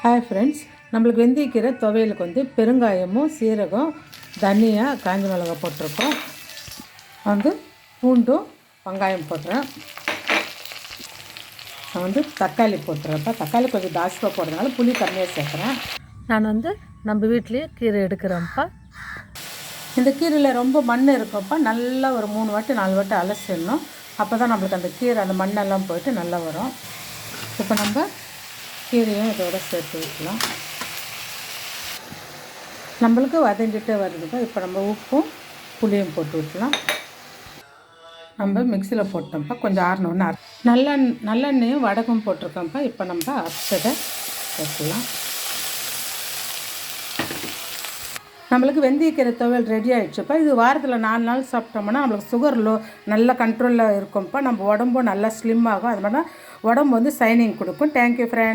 Hi friends நம்மளுக்கு வெந்தயக்கீரை துவையலுக்கு வந்து பெருங்காயமும் சீரகம் தனியாக காஞ்ச மிளகாய் போட்டிருக்கோம். வந்து பூண்டும் வெங்காயம் போடுறேன் நான் வந்து தக்காளி போட்டுறப்ப தக்காளி கொஞ்சம் ஜாஸ்தியாக போடுறதுனால புளி கம்மியாக சேர்க்குறேன். நான் வந்து நம்ம வீட்லேயே கீரை எடுக்கிறேன்ப்பா. இந்த கீரையில் ரொம்ப மண் இருக்கும்ப்பா நல்லா ஒரு மூணு வாட்டி நாலு வாட்டி அலசிடணும். அப்போ தான் நம்மளுக்கு அந்த கீரை அந்த மண்ணெல்லாம் போயிட்டு நல்லா வரும். இப்போ நம்ம கீரையும் இதோட சேர்த்து வைக்கலாம் நம்மளுக்கு வதஞ்சிட்டே வருதுப்பா இப்போ நம்ம உப்பும் புளியும் போட்டு விட்டலாம் நம்ம மிக்சியில் போட்டோம்ப்பா கொஞ்சம் ஆறினோன்னு அரை நல்ல நல்லெண்ணையும் வடகம் போட்டிருக்கோம்ப்பா இப்போ நம்ம அரைச்சதை சேர்க்கலாம். நம்மளுக்கு வெந்தயக்கீரை துவையல் ரெடி ஆகிடுச்சுப்பா இது வாரத்தில் நாலு நாள் சாப்பிட்டோம்னா நம்மளுக்கு சுகர் லோ நல்ல கண்ட்ரோலில் இருக்கும்ப்பா நம்ம உடம்பும் நல்லா ஸ்லிம் ஆகும். அது மாதிரி உடம்பு வந்து சைனிங் கொடுக்கும். Thank you friend